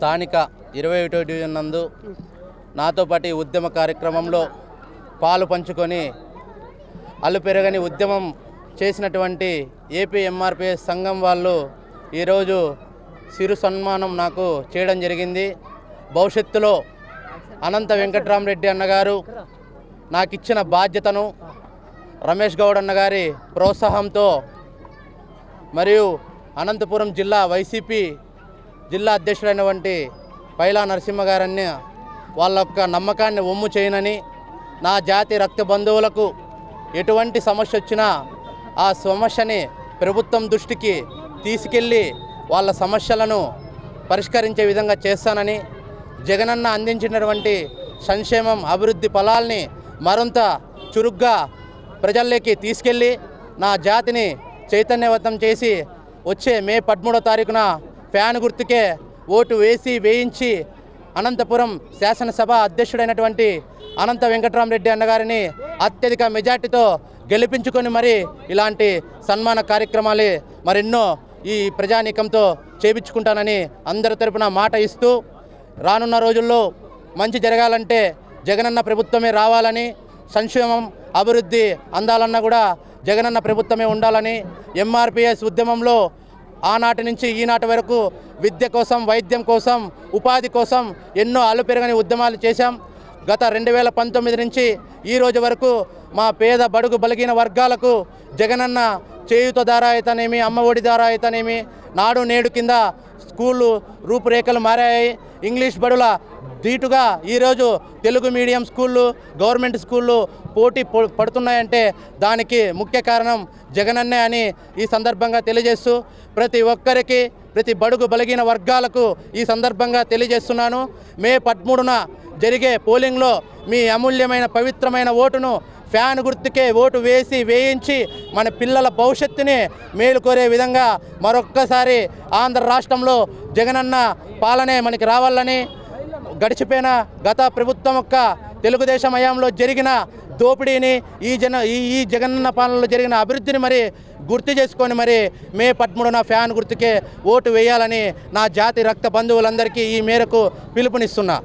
స్థానిక ఇరవై ఒకటో డివిజన్ నందు నాతో పాటు ఉద్యమ కార్యక్రమంలో పాలు పంచుకొని అల్లు పెరగని ఉద్యమం చేసినటువంటి ఏపీ ఎంఆర్పిఎస్ సంఘం వాళ్ళు ఈరోజు సిరు సన్మానం నాకు చేయడం జరిగింది. భవిష్యత్తులో అనంత వెంకట్రామరెడ్డి అన్నగారు నాకు ఇచ్చిన బాధ్యతను రమేష్ గౌడ్ అన్నగారి ప్రోత్సాహంతో మరియు అనంతపురం జిల్లా వైసీపీ జిల్లా అధ్యక్షుడైనటువంటి పైలా నరసింహ గారని వాళ్ళ యొక్క నమ్మకాన్ని ఒమ్ము చేయనని నా జాతి రక్త బంధువులకు ఎటువంటి సమస్య వచ్చినా ఆ సమస్యని ప్రభుత్వం దృష్టికి తీసుకెళ్ళి వాళ్ళ సమస్యలను పరిష్కరించే విధంగా చేస్తానని జగనన్న అందించినటువంటి సంక్షేమం అభివృద్ధి ఫలాల్ని మరింత చురుగ్గా ప్రజల్లోకి తీసుకెళ్ళి నా జాతిని చైతన్యవంతం చేసి వచ్చే మే పదమూడో తారీఖున ఫ్యాన్ గుర్తుకే ఓటు వేసి వేయించి అనంతపురం శాసనసభ అధ్యక్షుడైనటువంటి అనంత వెంకటరామరెడ్డి అన్నగారిని అత్యధిక మెజార్టీతో గెలిపించుకొని మరి ఇలాంటి సన్మాన కార్యక్రమాలు మరెన్నో ఈ ప్రజానీకంతో చేపించుకుంటానని అందరి తరపున మాట ఇస్తూ రానున్న రోజుల్లో మంచి జరగాలంటే జగనన్న ప్రభుత్వమే రావాలని సంక్షేమం అభివృద్ధి అందాలన్నా కూడా జగనన్న ప్రభుత్వమే ఉండాలని ఎంఆర్పిఎస్ ఉద్యమంలో ఆనాటి నుంచి ఈనాటి వరకు విద్య కోసం వైద్యం కోసం ఉపాధి కోసం ఎన్నో అలుపెరగని ఉద్యమాలు చేశాం. గత రెండు వేల పంతొమ్మిది నుంచి ఈ రోజు వరకు మా పేద బడుగు బలిగిన వర్గాలకు జగనన్న చేయుత ద్వారా అయితేనేమి అమ్మ ఒడి ద్వారా అయితేనేమి నాడు నేడు కింద స్కూళ్ళు రూపురేఖలు మారాయి. ఇంగ్లీష్ బడుల ధీటుగా ఈరోజు తెలుగు మీడియం స్కూళ్ళు గవర్నమెంట్ స్కూళ్ళు పోటీ పడుతున్నాయంటే దానికి ముఖ్య కారణం జగనన్నే అని ఈ సందర్భంగా తెలియజేస్తూ ప్రతి ఒక్కరికి ప్రతి బడుగు బలిగిన వర్గాలకు ఈ సందర్భంగా తెలియజేస్తున్నాను. మే పదమూడున జరిగే పోలింగ్లో మీ అమూల్యమైన పవిత్రమైన ఓటును ఫ్యాన్ గుర్తుకే ఓటు వేసి వేయించి మన పిల్లల భవిష్యత్తుని మేలుకోరే విధంగా మరొక్కసారి ఆంధ్ర రాష్ట్రంలో జగనన్న పాలనే మనకి రావాలని గడిచిపోయిన గత ప్రభుత్వం యొక్క తెలుగుదేశం హయాంలో జరిగిన దోపిడీని ఈ జన ఈ ఈ జగనన్న పాలనలో జరిగిన అభివృద్ధిని మరి గుర్తు చేసుకొని మరి మే పదమూడున ఫ్యాన్ గుర్తుకే ఓటు వేయాలని నా జాతి రక్త బంధువులందరికీ ఈ మేరకు పిలుపునిస్తున్నా.